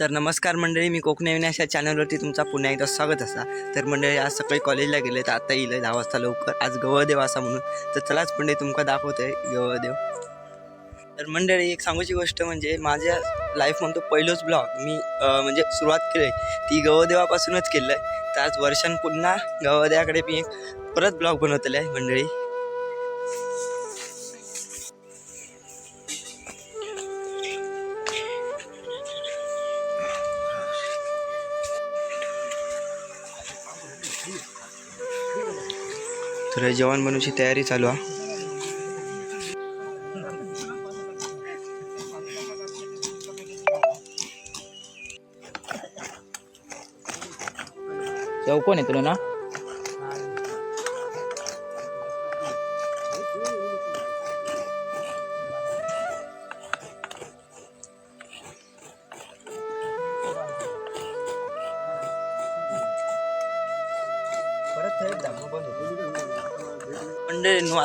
तर नमस्कार मंडळी मी कोकणी अविनाश या चॅनलवरती तुमचा पुन्हा एकदा स्वागत असा. तर मंडळी आज सकाळी कॉलेजला गेले तर आता येईल दहा वाजता लवकर. आज गवळदेव असा म्हणून. तर चलाच मंडळी तुमका दाखवतोय गवळदेव. तर मंडळी एक सांगूची गोष्ट म्हणजे माझ्या लाईफमधून पहिलोच ब्लॉग मी म्हणजे सुरुवात केली ती गवळदेवापासूनच केलं आहे तर आज वर्षान पुन्हा गवळदेवाकडे मी एक परत ब्लॉग बनवलेला आहे मंडळी. तर जेवण बनवची तयारी चालू आहे चौकोन येतलो ना?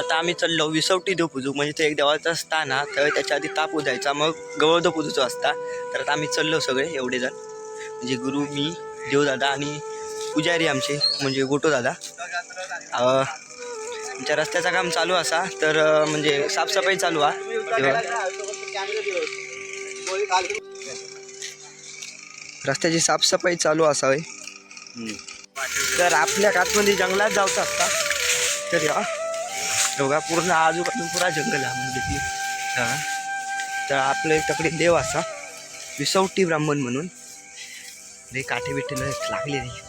आता आम्ही चाललो विसवटी देव पूजू म्हणजे ते एक देवाचं स्थान हा तर त्याच्या आधी ताप उदायचा मग गवळदो पूजूचो असता. तर आता आम्ही चाललो सगळे एवढे जण. म्हणजे गुरु मी देवदादा आणि पुजारी आमचे म्हणजे गोटो दादा. आमच्या रस्त्याचं काम चालू असा तर म्हणजे साफसफाई चालू आहे. हे. रस्त्याची साफसफाई चालू असावी. तर आपल्या आतमध्ये जंगलात जायचं असता तर या. बघा पूर्ण आजूबाजून पुरा जंगल आहे म्हणजे ती हां. तर आपलं एक तकडे देव असा. विसवटी ब्राह्मण म्हणून. रे काठे बिठे लागले नाही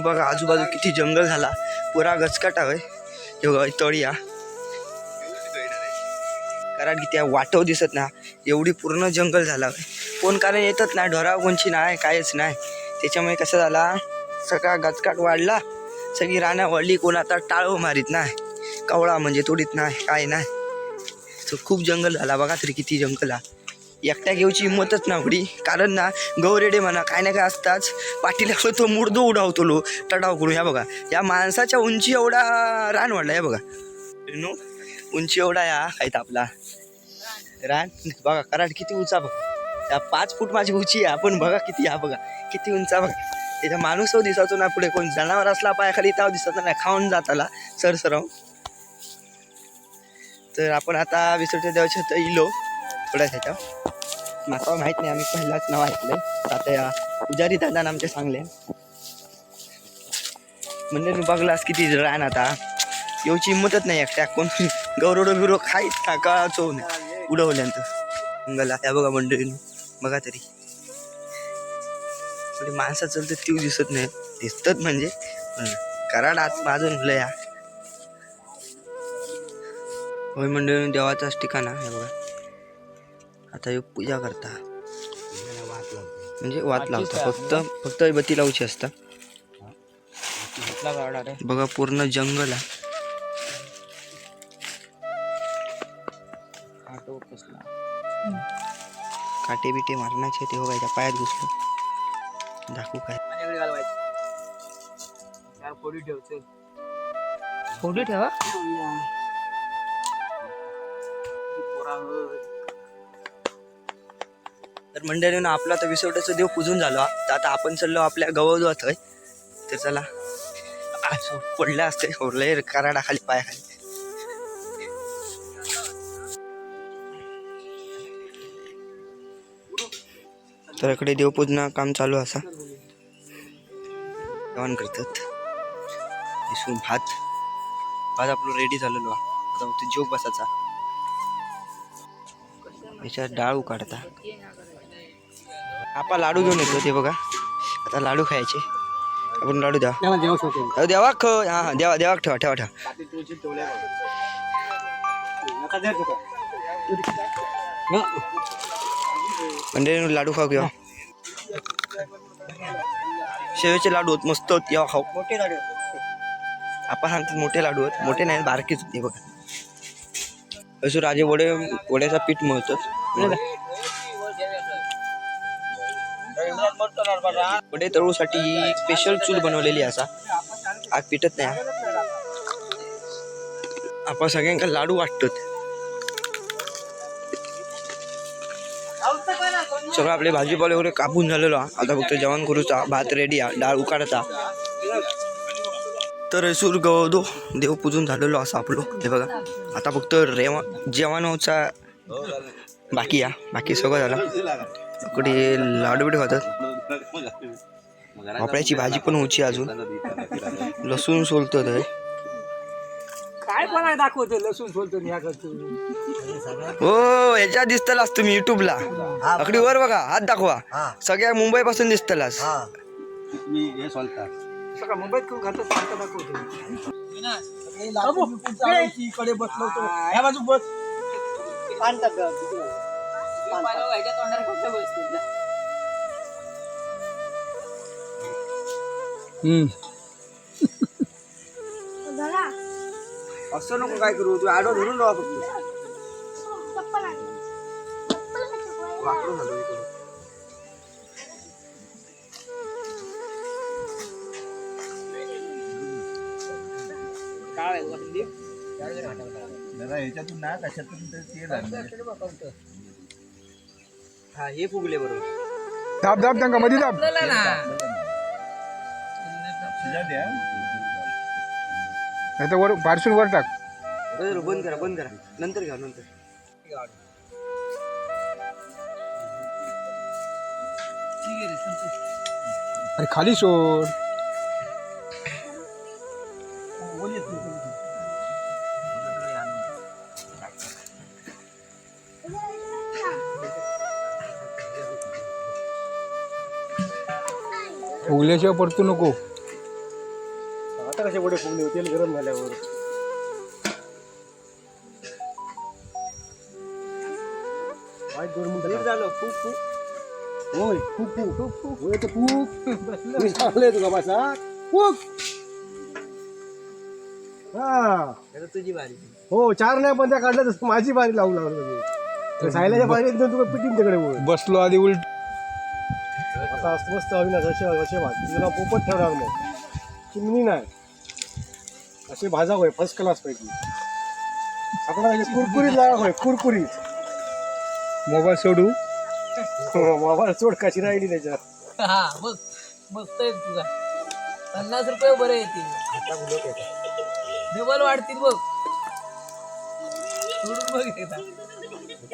बघा आजूबाजू किती जंगल झाला. पुरा गचकाट होय. हे तळी तळिया कारण की त्या वाटव दिसत ना एवढी पूर्ण जंगल झाला कोण कारण येतच नाही ढोराव कोणची नाही कायच नाही. त्याच्यामुळे कसं झाला? सगळा गचकाट वाढला. सगळी राणा वाढली कोण आता टाळव मारीत नाही. कवळा म्हणजे तोडीत नाही काय नाही. खूप जंगल झाला बघा तरी किती जंगल हा एकट्या घेऊची हिंमतच नव्हती कारण ना गौरेडे म्हणा काय ना काय असताच पाठीला तो मुर्दो उडावतो लो तडाव करून. ह्या बघा या माणसाच्या उंची एवढा रान वाढला या बघा. नो उंची एवढा या आहेत आपला. रान बघा कराड किती उंचा बघा. या पाच फूट माझी उंची आहे आपण बघा किती या बघा. किती उंचा बघा. इथं माणूस तो दिसायचो ना पुढे कोण? जनावर असला पायाखाली ताव दिसत नाही. खाऊन जाताला सरसरव तर आपण आता विसर्जन देवाच्या तर इलो. थोड्या ह्याच्या माका माहीत नाही आम्ही पहिलाच नाव ऐकलंय. आता या पुजारी दादा आमचे सांगले. म्हणजे बघलास किती रान आता. येऊची हिंमतच नाही एकट्या. कोण गौरव बिरो खाईत टाका चोन उडवल्यानंतर. मंगला त्या बघा मंडळी बघा तरी. थोडी माणसं चलते तीव दिसत नाही दिसतात म्हणजे कराड आत माझून लया होय मंडळी देवाचाच ठिकाण आहे हे बघा. आता ह्यो पूजा करता. म्हणजे वात लावता. फक्त फक्त बत्ती लावची असता. बघा पूर्ण जंगल आहे. काटे बिटे मारण्याचे ते हो पायात घुसलो. दाखवू काय? फोटो ठेवा तर मंडळीनं आपला तर विसवट्याचा देव पूजून झालो. तर आता आपण चाललो आपल्या होय. तर चला. असं पडलं असते ओरलंय कराडा खाली पायाखाली. तर इकडे देवपूजना काम चालू असा. जेवण करतात. दिसून भात. भात आपलं रेडी झालेलो. आता फक्त जेव बसाचा याच्यात डाळ उकाडता. आपा लाडू घेऊन येतो ते बघा. आता लाडू खायचे. आपण लाडू द्या. देवा ख हा हा देवा देवा ठेवा ठेवा ठेवा. म्हणजे लाडू खाऊ किंवा? शेवेचे लाडू आहेत मस्त आहेत यावा खाऊ. मोठे लाडू आपण सांगतात मोठे लाडू आहेत. मोठे नाही बारकेच होते बघा. असं राजे वडे वड्याचा पीठ मिळतं वडे तळूसाठी स्पेशल चूल बनवलेली असा. आग पिटत नाही. आपण सगळ्यांका लाडू वाटतात सगळं आपले भाजीपाले वगैरे कापून झालेलो आता फक्त जेवण करूचा भात रेडी आहे डाळ उकाडता. तर सूर गवदो देव पूजून झालेलो असं आपलो. हे बघा आता फक्त रेवा जेवणचा बाकी या बाकी सगळं झालं. कुठे लाडू बिडू खातात? वापरायची भाजी पण होती अजून. लसूण सोलतो ते काय पण आहे दाखवतो लसूण सोलतो ह्या करतो हो याच्या दिसतलास तुम्ही युट्यूबला अगदी वर बघा हात दाखवा. सगळ्या मुंबई पासून दिसतलास सगळं मुंबईत कोण खातो सारखं दाखवतो इकडे बसलो तो ह्या बाजू बस. पान टाक गं, तिकडे. पान टाक. असं नको काय करू तू आडो धरून राहा फक्त. वाकडं झालं इकडं. हा हे फुगले बरोबर. दाब दाब त्यांना मध्ये दाब. नाही तर वर पार्सून वर टाक. बरं, बंद करा बंद करा. नंतर घ्या नंतर. अरे खाली सोड. फुगल्याशिवाय पडतो नको. कसे वडे फुगले तेल गरम झाल्यावर. वाईट दोन मिनिटं झालं होय होय तर मी सांगले बसा. हा. तुझी बारी. हो चार नाही पण त्या काढल्या तसं माझी बारी लावू लागलो सायलाच्या बारी एकदम तुला पिटीन तिकडे बसलो आधी उलट. आता असं मस्त अविनाश असे असे भाज तुला पोपट ठेवणार मग. चिमणी नाही. असे भाजा होय फर्स्ट क्लास पैकी. आपला म्हणजे कुरकुरीत लागा होय कुरकुरीत. मोबाईल सोडू? मोबाईल चोड कशी राहिली त्याच्यात? हा बघ मस्त आहे तुझा. पन्नास रुपये बरे येतील. डबल वाढतील बघ. सोडून बघ एकदा.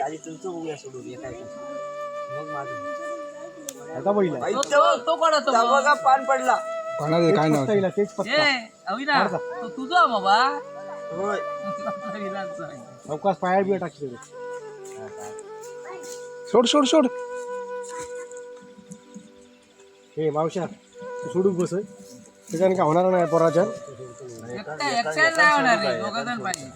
आधी तुमचं बघूया सोडून काय करतो. मग माझं. आता पहिला तो- तो- तो कोणाचा? बघा पान पडला. कोणाचं काय नाव तेच पत्ता. ए अविनाश तो तुझा बाबा. होय. विलासचा आहे. अवकाश पाया बिया टाकले सोड सोड सोड. हे मावशा तू सोडून बस त्याच्याने काय होणार नाही पोराच्या? एकटा एकट्याला नाही होणार रे दोघं जण पाहिजे.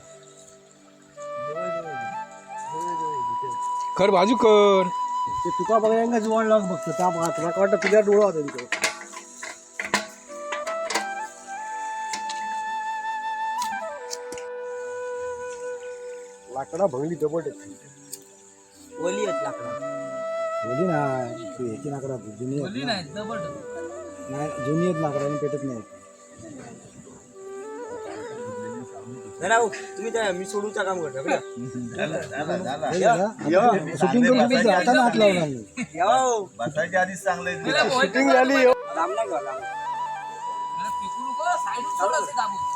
कर बाजू कर. ते तुका बघायला जुवाड लाग बघतो. त्या बघा तुला काय वाटतं तुझ्या डोळा होता तिथं लाकडा भंगली दबट ओली आहेत लाकडा. होती ना ह्याची लाकडा जुनी बोलली नाही दबड नाही जुनी आहेत लाकडा आणि पेटत नाही जरा तुम्ही त्या मी सोडूचं काम करता. बरं शूटिंग करून तुम्ही आता हात लावणार नाही. शूटिंग झाली नाही. साईडून दाबून.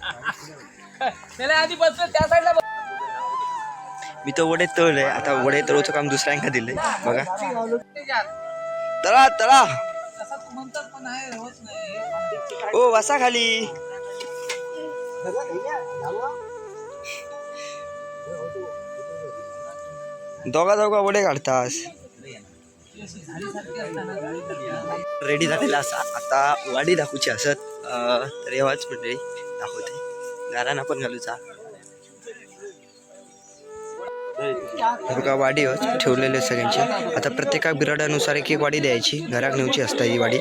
त्याला आधी बसलं त्या साईडला. मी तर वडे तळलंय आता वडे तळूचं काम दुसऱ्यांका दिलंय बघा. तळा तळा. तू ओ वसा खाली. दोघा दोघा वडे काढतास. रेडी झालेला असा. आता वाडी दाखवची असत. तर येवाच मंडळी दाखवते. गारांना पण घालूचा वाडी ठेवलेले सगळ्यांची सगळ्यांचे. आता प्रत्येका बिराडानुसार एक एक वाडी द्यायची. घराक नेऊची असता ही वाडी.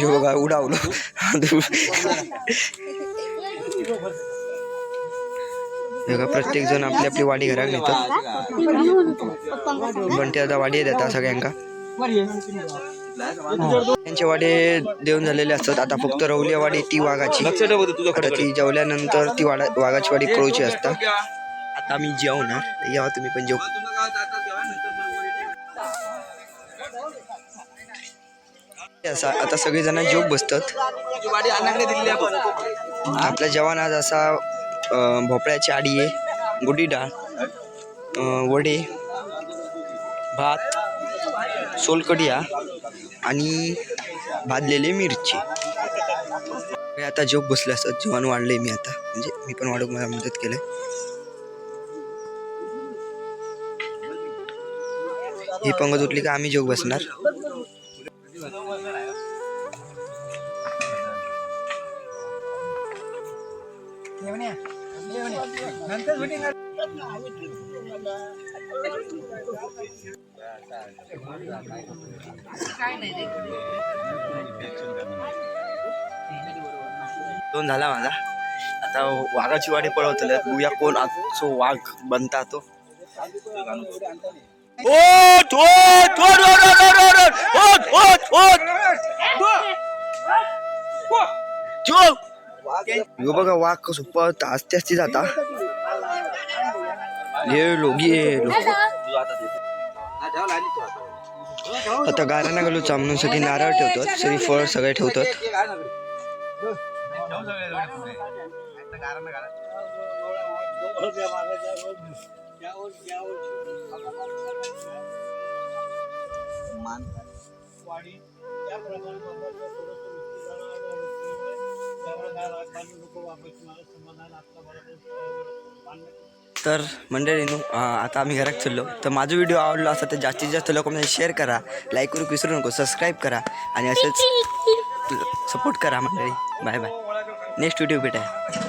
योगा उडावलो. योगा बघा प्रत्येक जण आपली आपली वाडी घराक नेतात. पण ते आता वाडी देतात सगळ्यांका. त्यांचे वाडे देऊन झालेले असतात. आता फक्त रवली वाडी ती वाघाची. आता ती जेवल्यानंतर ती वाडा वाघाची वाडी कळूची असता. आता मी जेवणार यावं तुम्ही पण जेव. असा आता सगळेजण जेव बसतात. आपल्या जेवण आज असा भोपळ्याची आडी आहे गुडी डाळ वडे भात सोलकढिया आणि भाजलेली मिरची. मी आता जेव बसले असतात जेवण वाढले मी आता. म्हणजे मी पण वाढूक मला मदत केलं ही पंगत उठली का आम्ही जेव बसणार. दोन झाला माझा आता वाघाची वाडी पळवतले उद्या कोण आजचो वाघ बनता तो ओठ बघा वाघ कस पळत आस्ते आस्ते जाता ये लोगी लोक आता. गारांना गलू चामणू सगळी नारळ ठेवतात सगळी फळ सगळे ठेवतात. समाधान बरोबर तर मंडळीनो आता आम्ही घरात चाललो. तर माझा व्हिडिओ आवडला असा तर जास्तीत जास्त लोकांमध्ये शेअर करा लाईक करू विसरू नको सबस्क्राईब करा आणि असंच सपोर्ट करा मंडळी. बाय बाय नेक्स्ट व्हिडिओ भेटा